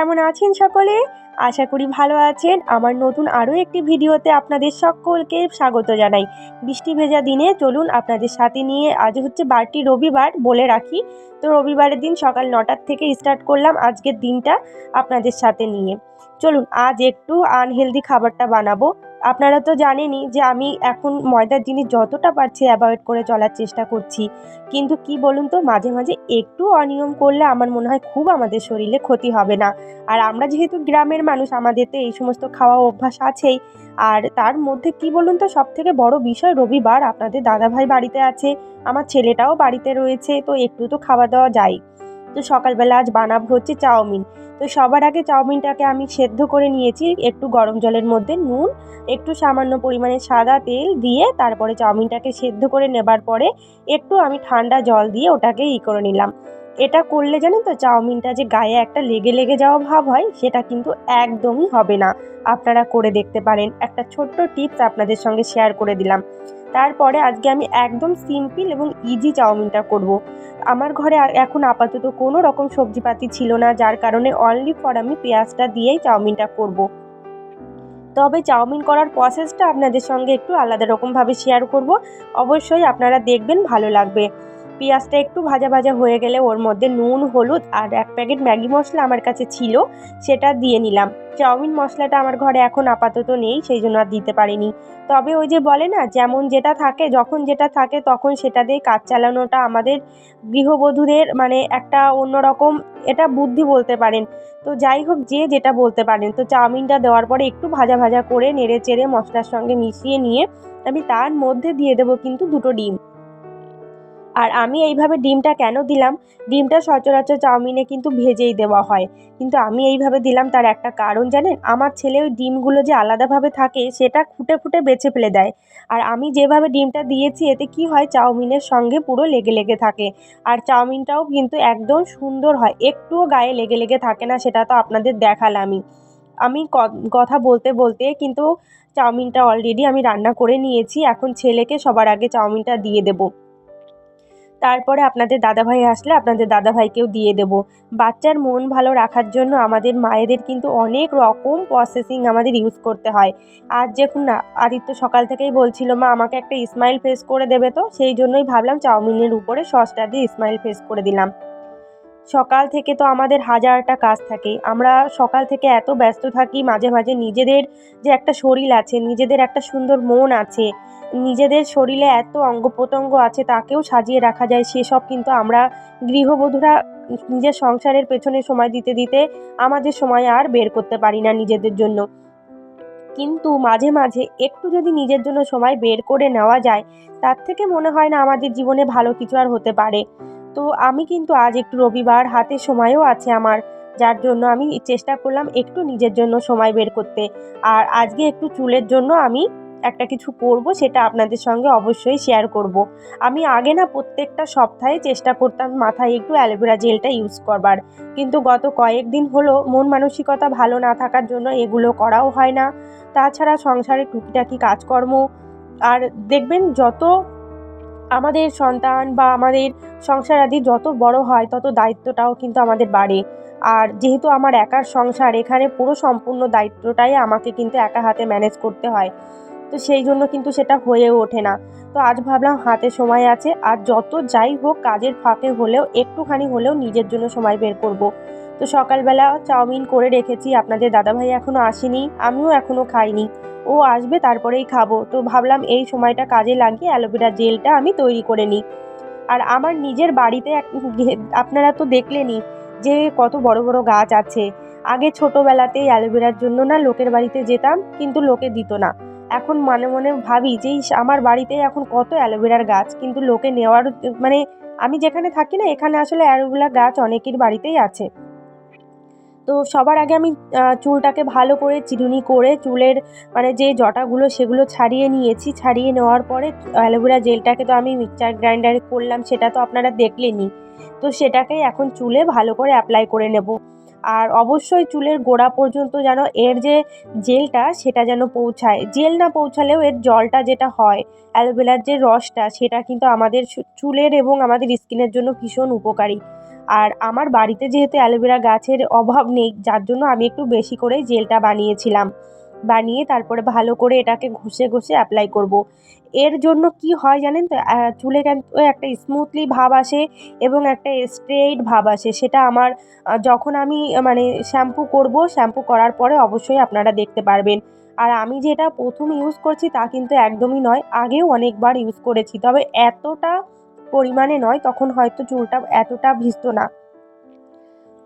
কেমন আছেন সকলে? আশা করি ভালো আছেন। আমার নতুন আরও একটি ভিডিওতে আপনাদের সকলকে স্বাগত জানাই। বৃষ্টি ভেজা দিনে চলুন আপনাদের সাথে নিয়ে আজ হচ্ছে বারটি রবিবার বলে রাখি। তো রবিবারের দিন সকাল নটার থেকে স্টার্ট করলাম আজকের দিনটা আপনাদের সাথে নিয়ে। চলুন, আজ একটু আনহেলদি খাবারটা বানাবো। আপনারা তো জানেনই যে আমি এখন ময়দার জিনিস যতটা পারছি অ্যাভয়েড করে চলার চেষ্টা করছি। কিন্তু কি বলুন তো, মাঝে মাঝে একটু অনিয়ম করলে আমার মনে হয় খুব আমাদের শরীরে ক্ষতি হবে না। আর আমরা যেহেতু গ্রামের মানুষ, আমাদের তো এই সমস্ত খাওয়া অভ্যাস আছেই। আর তার মধ্যে কি বলুন তো সব থেকে বড় বিষয় রবিবার, আপনাদের দাদাভাই বাড়িতে আছে, আমার ছেলেটাও বাড়িতে রয়েছে, তো একটু তো খাওয়া দাওয়া যায় তো সকালবেলা আজ বানাবো হচ্ছে চাউমিন। তো সবার আগে চাউমিনটাকে আমি সেদ্ধ করে নিয়েছি, একটু গরম জলের মধ্যে নুন, একটু সামান্য পরিমাণে সাদা তেল দিয়ে তারপরে চাউমিনটাকে সেদ্ধ করে নেবার পরে একটু আমি ঠান্ডা জল দিয়ে ওটাকে ই করে নিলাম। এটা করলে জানেন তো চাউমিনটা যে গায়ে একটা লেগে লেগে যাওয়া ভাব হয়, সেটা কিন্তু একদমই হবে না। আপনারা করে দেখতে পারেন। একটা ছোট্ট টিপস আপনাদের সঙ্গে শেয়ার করে দিলাম। তারপরে আজকে আমি একদম সিম্পল এবং ইজি চাউমিনটা করব। আমার ঘরে এখন আপাতত কোনো রকম সবজিপাতি ছিল না, যার কারণে অনলি ফর আমি পেঁয়াজটা দিয়েই চাউমিনটা করব। তবে চাউমিন করার প্রসেসটা আপনাদের সঙ্গে একটু আলাদা রকমভাবে শেয়ার করব অবশ্যই আপনারা দেখবেন, ভালো লাগবে পেঁয়াজটা একটু ভাজা ভাজা হয়ে গেলে ওর মধ্যে নুন, হলুদ আর এক প্যাকেট ম্যাগি মশলা আমার কাছে ছিল, সেটা দিয়ে নিলাম। চাউমিন মশলাটা আমার ঘরে এখন আপাতত নেই, সেই জন্য আর দিতে পারিনি। তবে ওই যে বলে না, যেমন যেটা থাকে, যখন যেটা থাকে তখন সেটা দিয়ে কাজ চালানোটা আমাদের গৃহবধূদের মানে একটা অন্যরকম এটা বুদ্ধি বলতে পারেন। তো যাই হোক, যে যেটা বলতে পারেন। তো চাউমিনটা দেওয়ার পরে একটু ভাজা ভাজা করে নেড়ে চেড়ে মশলার সঙ্গে মিশিয়ে নিয়ে আমি তার মধ্যে দিয়ে দেবো কিন্তু দুটো ডিম। আর আমি এইভাবে ডিমটা কেন দিলাম? ডিমটা সচরাচর চাউমিনে কিন্তু ভেজেই দেওয়া হয়। কিন্তু আমি এইভাবে দিলাম, তার একটা কারণ জানেন? আমার ছেলে ওই ডিমগুলো যে আলাদাভাবে থাকে, সেটা খুঁটে খুঁটে বেছে ফেলে দেয়। আর আমি যেভাবে ডিমটা দিয়েছি, এতে কি হয়? চাউমিনের সঙ্গে পুরো লেগে লেগে থাকে। আর চাউমিনটাও কিন্তু একদম সুন্দর হয়। একটুও গায়ে লেগে লেগে থাকে না, সেটা তো আপনাদের দেখালামই। আমি কথা বলতে বলতে কিন্তু চাউমিনটা অলরেডি আমি রান্না করে নিয়েছি। এখন ছেলেকে সবার আগে চাউমিনটা দিয়ে দেবো। তারপরে আপনাদের দাদাভাই আসলে আপনাদের দাদাভাইকেও দিয়ে দেব। বাচ্চার মন ভালো রাখার জন্য আমাদের মায়েদের কিন্তু অনেক রকম প্রসেসিং আমাদের ইউজ করতে হয়। আর দেখুন না, আদিত্য সকাল থেকেই বলছিল, মা, আমাকে একটা স্মাইল ফেস করে দেবে তো? সেই জন্যই ভাবলাম চাউমিনের উপরে সসটা দিয়ে স্মাইল ফেস করে দিলাম। সকাল থেকে তো আমাদের হাজারটা কাজ থাকে। আমরা সকাল থেকে এত ব্যস্ত থাকি, মাঝে মাঝে নিজেদের যে একটা শরীর আছে, নিজেদের একটা সুন্দর মন আছে, নিজেদের শরীরে এত অঙ্গ প্রত্যঙ্গ আছে, তাকেও সাজিয়ে রাখা যায়। সেসব কিন্তু আমরা গৃহবধূরা নিজের সংসারের পেছনে সময় দিতে দিতে আমাদের সময় আর বের করতে পারি না নিজেদের জন্য। কিন্তু মাঝে মাঝে একটু যদি নিজের জন্য সময় বের করে নেওয়া যায়, তার থেকে মনে হয় না আমাদের জীবনে ভালো কিছু আর হতে পারে। তো আমি কিন্তু আজ একটু রবিবার হাতে সময়ও আছে আমার। যার জন্য আমি চেষ্টা করলাম একটু নিজের জন্য সময় বের করতে। আর আজকে একটু চুলের জন্য আমি একটা কিছু করব সেটা আপনাদের সঙ্গে অবশ্যই শেয়ার করব। আমি আগে না প্রত্যেকটা সপ্তাহে চেষ্টা করতাম মাথায় একটু অ্যালোভেরা জেলটা ইউজ করবার। কিন্তু গত কয়েকদিন হলো মন মানসিকতা ভালো না থাকার জন্য এগুলো করাও হয় না। তাছাড়া সংসারে টুকিটাকি কাজকর্ম। আর দেখবেন যত আমাদের সন্তান বা আমাদের সংসার আদি যত বড় হয়, তত দায়িত্বটাও কিন্তু আমাদের বাড়ে। আর যেহেতু আমার একার সংসার, এখানে পুরো সম্পূর্ণ দায়িত্বটাই আমাকে কিন্তু একা হাতে ম্যানেজ করতে হয়। তো সেই জন্য কিন্তু সেটা হয়ে ওঠে না। তো আজ ভাবলাম হাতে সময় আছে, আর যত যাই হোক কাজের ফাঁকে হলেও, একটুখানি হলেও নিজের জন্য সময় বের করব। তো সকালবেলা চাউমিন করে রেখেছি, আপনাদের দাদাভাই এখনও আসেনি, আমিও এখনও খাইনি। ও আসবে, তারপরেই খাব। তো ভাবলাম এই সময়টা কাজে লাগিয়ে অ্যালোভেরা জেলটা আমি তৈরি করে নিই। আর আমার নিজের বাড়িতে আপনারা তো দেখলেনই যে কত বড় বড় গাছ আছে। আগে ছোটোবেলাতেই অ্যালোভেরার জন্য না লোকের বাড়িতে যেতাম, কিন্তু লোকে দিত না। এখন মনে মনে ভাবি যে আমার বাড়িতে এখন কত অ্যালোভেরার গাছ, কিন্তু লোকে নেওয়ার মানে আমি যেখানে থাকি না, এখানে আসলে অ্যালোভেরা গাছ অনেকের বাড়িতেই আছে। তো সবার আগে আমি চুলটাকে ভালো করে চিরুনি করে চুলের মানে যে জটাগুলো সেগুলো ছাড়িয়ে নিয়েছি। ছাড়িয়ে নেওয়ার পরে অ্যালোভেরা জেলটাকে তো আমি মিক্সচার গ্রাইন্ডারে করলাম, সেটা তো আপনারা দেখলেনই। তো সেটাকেই এখন চুলে ভালো করে অ্যাপ্লাই করে নেব। আর অবশ্যই চুলের গোড়া পর্যন্ত যেন এর যে জেলটা, সেটা যেন পৌঁছায়। জেল না পৌঁছালেও এর জলটা যেটা হয়, অ্যালোভেরার যে রসটা, সেটা কিন্তু আমাদের চুলের এবং আমাদের স্কিনের জন্য ভীষণ উপকারী। আর আমার বাড়িতে যেহেতু অ্যালোভেরা গাছের অভাব নেই, যার জন্য আমি একটু বেশি করে জেলটা বানিয়েছিলাম। বানিয়ে তারপরে ভালো করে এটাকে ঘষে ঘষে অ্যাপ্লাই করব। এর জন্য কি হয় জানেন তো চুলে কিন্তু একটা স্মুথলি ভাব আসে এবং একটা স্ট্রেইট ভাব আসে। সেটা আমার যখন আমি মানে শ্যাম্পু করব শ্যাম্পু করার পরে অবশ্যই আপনারা দেখতে পারবেন। আর আমি যেটা প্রথম ইউজ করছি তা কিন্তু একদমই নয়, আগেও অনেকবার ইউজ করেছি। তবে এতটা পরিমাণে নয়, তখন হয়তো চুলটা এতটা ভিজত না।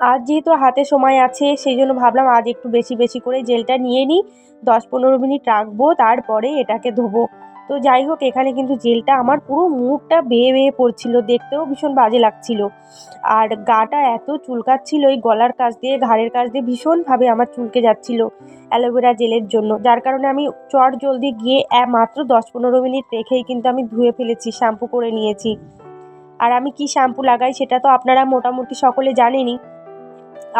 আজ যেহেতু হাতে সময় আছে, সেই জন্য ভাবলাম আজ একটু বেশি বেশি করে জেলটা নিয়ে নিই, দশ পনেরো মিনিট রাখব, তারপরে এটাকে ধোবো। তো যাই হোক, এখানে কিন্তু জেলটা আমার পুরো মুখটা বেয়ে বেয়ে পড়ছিল, দেখতেও ভীষণ বাজে লাগছিল। আর গাটা এত চুলকাচ্ছিল ওই গলার কাছ দিয়ে, ঘাড়ের কাছ দিয়ে ভীষণভাবে আমার চুলকে যাচ্ছিল অ্যালোভেরা জেলের জন্য। যার কারণে আমি চট জলদি গিয়ে মাত্র দশ পনেরো মিনিট রেখেই কিন্তু আমি ধুয়ে ফেলেছি, শ্যাম্পু করে নিয়েছি। আর আমি কি শ্যাম্পু লাগাই সেটা তো আপনারা মোটামুটি সকলে জানেনই।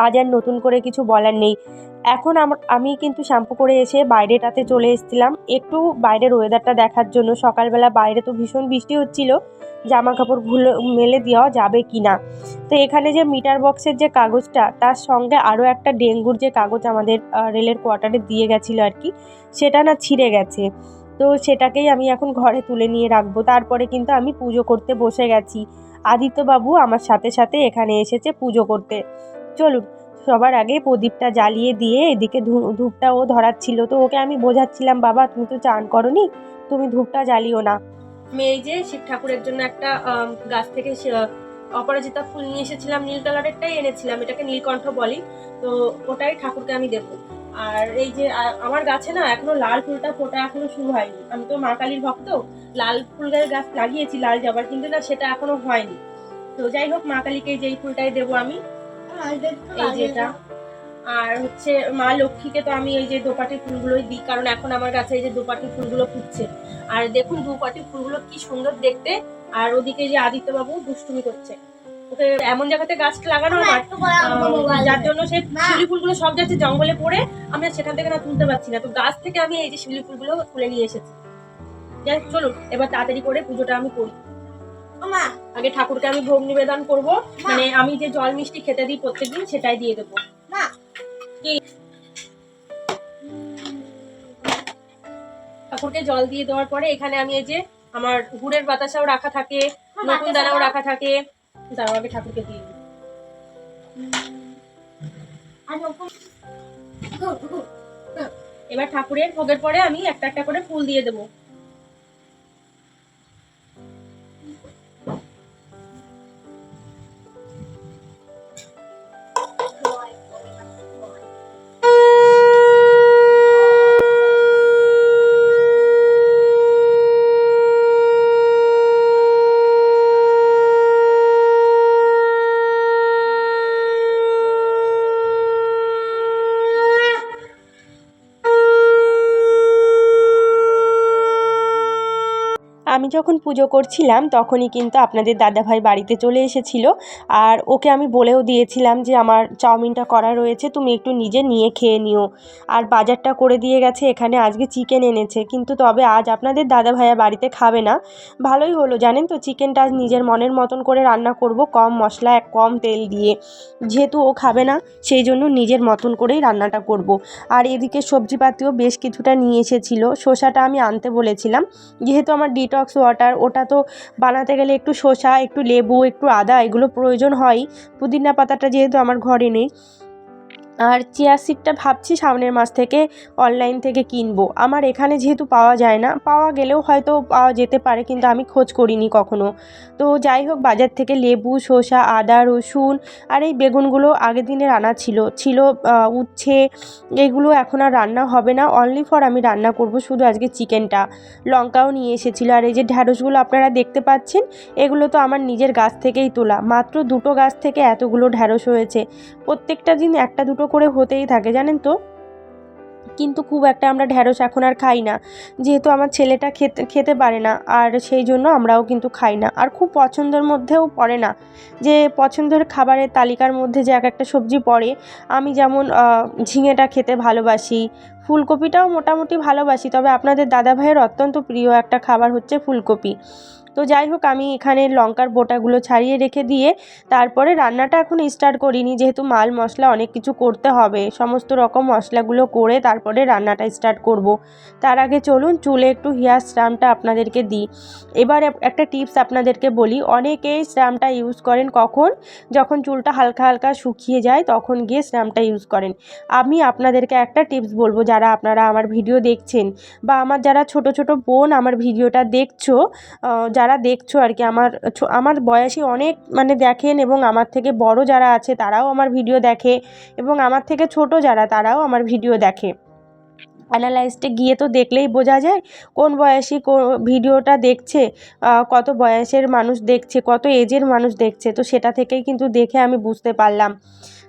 আজ আর নতুন করে কিছু বলার নেই। এখন আমি কিন্তু শ্যাম্পু করে এসে বাইরেটাতে চলে এসেছিলাম। একটু বাইরের ওয়েদারটা দেখার জন্য। সকালবেলা বাইরে তো ভীষণ বৃষ্টি হচ্ছিল। জামা কাপড়গুলো মেলে দেওয়া যাবে কি না তো এখানে যে মিটার বক্সের যে কাগজটা, তার সঙ্গে আরও একটা ডেঙ্গুর যে কাগজ আমাদের রেলের কোয়ার্টারে দিয়ে গেছিল আর কি, সেটা না ছিঁড়ে গেছে। তো সেটাকেই আমি এখন ঘরে তুলে নিয়ে রাখব। তারপরে কিন্তু আমি পুজো করতে বসে গেছি। আদিত্যবাবু আমার সাথে সাথে এখানে এসেছে পুজো করতে। চলুন, সবার আগে প্রদীপটা জ্বালিয়ে দিয়ে এদিকে ধূপটা ও ধরাচ্ছিল। তো ওকে আমি বোঝাচ্ছিলাম, বাবা, তুমি তো চান করনি, তুমি ধূপটা জ্বালিও না। মেয়ে যে শিব ঠাকুরের জন্য একটা গাছ থেকে অপরাজিতা ফুল নিয়ে এসেছিলাম, নীল কালারেরটাই এনেছিলাম, এটাকে নীলকণ্ঠ বলি। তো ওটাই ঠাকুরকে আমি দেবো। আর এই যে আমার গাছে না এখনও লাল ফুলটা ফোটা এখনও শুরু হয়নি। আমি তো মা কালীর ভক্ত, লাল ফুলের গাছ লাগিয়েছি, লাল জবার, কিন্তু না সেটা এখনও হয়নি। তো যাই হোক, মা কালীকে যেই ফুলটাই দেবো আমি এই যেটা। আর হচ্ছে মা লক্ষ্মীকে তো আমি এই যে দোপাটি ফুলগুলোই দিই কারণ এখন আমার কাছে এই যে দোপাটি ফুলগুলো ফুটছে। আর দেখুন দোপাটি ফুলগুলো কি সুন্দর দেখতে। আর ওদিকে যে আদিত্যবাবু দুষ্টুমি করছে। ওকে এমন জায়গাতে গাছটা লাগানো আমার যার জন্য সে শিউলি ফুলগুলো সব যাচ্ছে জঙ্গলে পড়ে আমি সেখান থেকে না তুলতে পারছি না। তো গাছ থেকে আমি এই যে শিউলি ফুলগুলো তুলে নিয়ে এসেছি। যাই চলুন এবার তাড়াতাড়ি করে পুজোটা আমি করি। আগে ঠাকুরকে আমি ভোগ নিবেদন করব। মানে আমি যে জল মিষ্টি খেতে দিই প্রত্যেকদিন সেটাই দিয়ে দেবো। ঠাকুরকে জল দিয়ে দেওয়ার পরে এখানে আমি এই যে আমার গুড়ের বাতাসাও রাখা থাকে নতুন দানাও রাখা থাকে। দাঁড়াও আগে ঠাকুরকে দিয়ে দিই। এবার ঠাকুরের ভোগের পরে আমি একটা একটা করে ফুল দিয়ে দেবো। আমি যখন পুজো করছিলাম, তখনই কিন্তু আপনাদের দাদাভাই বাড়িতে চলে এসেছিল। আর ওকে আমি বলেও দিয়েছিলাম যে, আমার চাউমিনটা করা রয়েছে, তুমি একটু নিজে নিয়ে খেয়ে নিও। আর বাজারটা করে দিয়ে গেছে, এখানে আজকে চিকেন এনেছে। কিন্তু তবে আজ আপনাদের দাদাভাইয়া বাড়িতে খাবে না। ভালোই হলো, জানেন তো, চিকেনটা আজ নিজের মনের মতন করে রান্না করব, কম মশলা এক কম তেল দিয়ে। যেহেতু ও খাবে না, সেই জন্য নিজের মতন করেই রান্নাটা করব। আর এদিকে সবজিপাতিও বেশ কিছুটা নিয়ে এসেছিল। শসাটা আমি আনতে বলেছিলাম। যেহেতু আমার ডিটক্স ওয়াটার ওটা তো বানাতে গেলে একটু শসা, একটু লেবু, একটু আদা, এগুলো প্রয়োজন হয়। পুদিনা পাতাটা যেহেতু আমার ঘরে নেই আর চিয়া সিডটা ভাবছি সামনের মাস থেকে অনলাইন থেকে কিনবো। আমার এখানে যেহেতু পাওয়া যায় না, পাওয়া গেলেও হয়তো পাওয়া যেতে পারে কিন্তু আমি খোঁজ করিনি কখনো। তো যাই হোক, বাজার থেকে লেবু, শসা, আদা, রসুন আর এই বেগুনগুলো আগের দিনে আনা ছিল। ছিল উচ্ছে, এগুলো এখন আর রান্না হবে না। অনলি ফর আমি রান্না করব শুধু আজকে চিকেনটা। লঙ্কাও নিয়ে এসেছিল আর এই যে ঢ্যাঁড়সগুলো আপনারা দেখতে পাচ্ছেন, এগুলো তো আমার নিজের গাছ থেকেই তোলা। মাত্র দুটো গাছ থেকে এতগুলো ঢ্যাঁড়স হয়েছে। প্রত্যেকটা দিন একটা দুটো করে হতেই থাকে, জানেন তো? কিন্তু খুব একটা আমরা ঢ্যাঁড়স এখন আর খাই না। যেহেতু আমার ছেলেটা খেতে খেতে পারে না, আর সেই জন্য আমরাও কিন্তু খাই না। আর খুব পছন্দের মধ্যেও পড়ে না। যে পছন্দের খাবারের তালিকার মধ্যে যে এক একটা সবজি পড়ে, আমি যেমন ঝিঙেটা খেতে ভালোবাসি, ফুলকপিটাও মোটামুটি ভালোবাসি, তবে আপনাদের দাদা ভাইয়ের অত্যন্ত প্রিয় একটা খাবার হচ্ছে ফুলকপি। তো যাই হোক, আমি এখানে লঙ্কার বোটাগুলো ছাড়িয়ে রেখে দিয়ে তারপরে রান্নাটা এখন স্টার্ট করিনি। যেহেতু মাল মশলা অনেক কিছু করতে হবে, সমস্ত রকম মশলাগুলো করে তারপরে রান্নাটা স্টার্ট করব। তার আগে চলুন, চুলে একটু হেয়ার স্ট্রামটা আপনাদেরকে দিই। এবার একটা টিপস আপনাদেরকে বলি অনেকেই স্ট্রামটা ইউজ করেন কখন? যখন চুলটা হালকা হালকা শুকিয়ে যায়, তখন গিয়ে স্ট্রামটা ইউজ করেন। আমি আপনাদেরকে একটা টিপস বলব, যারা আপনারা আমার ভিডিও দেখছেন বা আমার যারা ছোট ছোট বোন আমার ভিডিওটা দেখছ যারা দেখছ আর কি, আমার আমার বয়সী অনেক মানে দেখেন এবং আমার থেকে বড় যারা আছে তারাও আমার ভিডিও দেখে এবং আমার থেকে ছোট যারা তারাও আমার ভিডিও দেখে। অ্যানালাইজটে গিয়ে তো দেখলেই বোঝা যায় কোন বয়সী ভিডিওটা দেখছে কত বয়সের মানুষ দেখছে, কত এজের মানুষ দেখছে, তো সেটা থেকেই কিন্তু দেখে আমি বুঝতে পারলাম।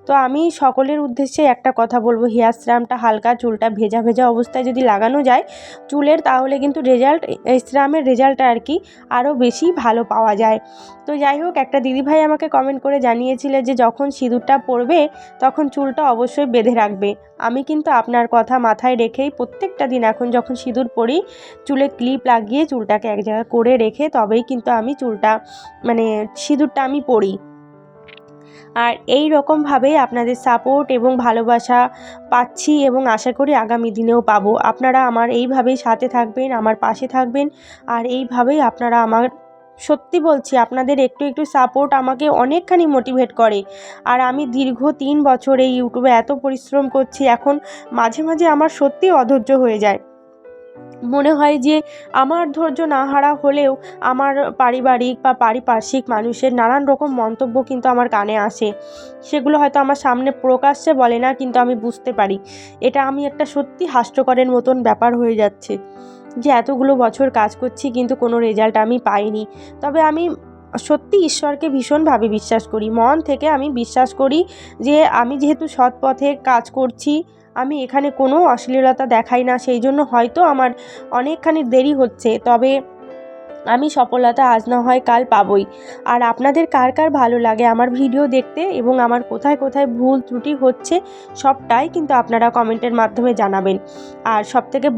তো আমি সকলের উদ্দেশ্যে একটা কথা বলব। হেয়ার স্ট্রামটা হালকা, চুলটা ভেজা ভেজা অবস্থায় যদি লাগানো যায়, চুলের তাহলে কিন্তু রেজাল্ট স্ট্রামের রেজাল্টটা আর কি আরও বেশি ভালো পাওয়া যায়। তো যাই হোক, একটা দিদিভাই আমাকে কমেন্ট করে জানিয়েছিলে যে যখন সিঁদুরটা পড়বে তখন চুলটা অবশ্যই বেঁধে রাখবে। আমি কিন্তু আপনার কথা মাথায় রেখেই প্রত্যেকটা দিন এখন যখন সিঁদুর পরি, চুলে ক্লিপ লাগিয়ে চুলটাকে এক জায়গায় করে রেখে তবেই কিন্তু আমি চুলটা মানে সিঁদুরটা আমি পরি। আর এই রকমভাবেই আপনাদের সাপোর্ট এবং ভালোবাসা পাচ্ছি এবং আশা করি আগামী দিনেও পাবো। আপনারা আমার এইভাবেই সাথে থাকবেন, আমার পাশে থাকবেন আর এইভাবেই আপনারা আমার, সত্যি বলছি আপনাদের একটু একটু সাপোর্ট আমাকে অনেকখানি মোটিভেট করে। আর আমি দীর্ঘ তিন বছর এই ইউটিউবে এত পরিশ্রম করছি, এখন মাঝে মাঝে আমার সত্যি অধৈর্য হয়ে যায়। মনে হয় যে আমার ধৈর্য না হারা হলেও আমার পারিবারিক বা পারিপার্শ্বিক মানুষের নানান রকম মন্তব্য কিন্তু আমার কানে আসে। সেগুলো হয়তো আমার সামনে প্রকাশ্যে বলে না, কিন্তু আমি বুঝতে পারি। এটা আমি একটা সত্যি হাস্যকরের মতন ব্যাপার হয়ে যাচ্ছে যে এতগুলো বছর কাজ করছি কিন্তু কোনো রেজাল্ট আমি পাইনি। তবে আমি সত্যি ঈশ্বরকে ভীষণভাবে বিশ্বাস করি। মন থেকে আমি বিশ্বাস করি যে আমি যেহেতু সৎ পথে কাজ করছি আমি এখানে কোনো অশ্লীলতা দেখাই না, সেই জন্য হয়তো আমার অনেকখানি দেরি হচ্ছে। তবে আমি সফলতা আজ না হয় কাল পাবই। আর আপনাদের কার কার ভালো লাগে আমার ভিডিও দেখতে এবং আমার কোথায় কোথায় ভুল ত্রুটি হচ্ছে সবটাই কিন্তু আপনারা কমেন্টের মাধ্যমে জানাবেন। আর সবথেকে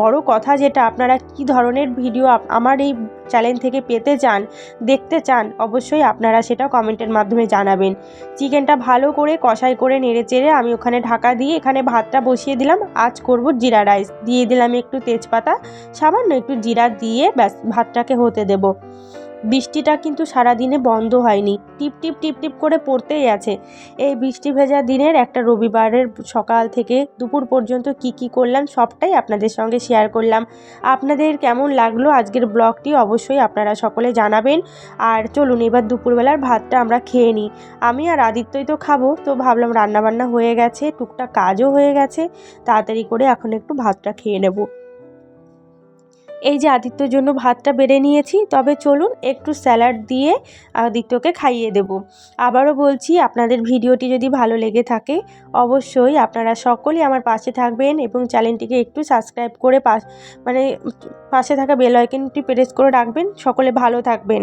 বড় কথা যেটা, আপনারা কি ধরনের ভিডিও আমার এই চ্যানেল থেকে পেতে চান, দেখতে চান, অবশ্যই আপনারা সেটা কমেন্টের মাধ্যমে জানাবেন। চিকেনটা ভালো করে কষাই করে নেড়ে চেড়ে আমি ওখানে ঢাকা দিয়ে এখানে ভাতটা বসিয়ে দিলাম। আজ করব জিরা রাইস। দিয়ে দিলাম একটু তেজপাতা, সামান্য একটু জিরা দিয়ে ব্যাস ভাতটাকে হতে দেবো। বৃষ্টিটা কিন্তু সারাদিনে বন্ধ হয়নি। টিপ টিপ টিপ টিপ করে পড়তেই আছে। এই বৃষ্টি ভেজা দিনের একটা রবিবারের সকাল থেকে দুপুর পর্যন্ত কি কি করলাম সবটাই আপনাদের সঙ্গে শেয়ার করলাম। আপনাদের কেমন লাগল আজকের ব্লগটি অবশ্যই আপনারা সকলে জানাবেন। আর চলুন, এবার দুপুরবেলার ভাতটা আমরা খেয়ে নিই। আমি আর আদিত্যই তো খাব, তো ভাবলাম রান্নাবান্না হয়ে গেছে, টুকটাক কাজও হয়ে গেছে, তাড়াতাড়ি করে এখন একটু ভাতটা খেয়ে নেব। এই যে আদিত্যর জন্য ভাতটা বেড়ে নিয়েছি, তবে চলুন একটু স্যালাড দিয়ে আদিত্যকে খাইয়ে দেব। আবারও বলছি, আপনাদের ভিডিওটি যদি ভালো লেগে থাকে, অবশ্যই আপনারা সকলেই আমার পাশে থাকবেন এবং চ্যানেলটিকে একটু সাবস্ক্রাইব করে পাশ মানে পাশে থাকা বেল প্রেস করে রাখবেন। সকলে ভালো থাকবেন।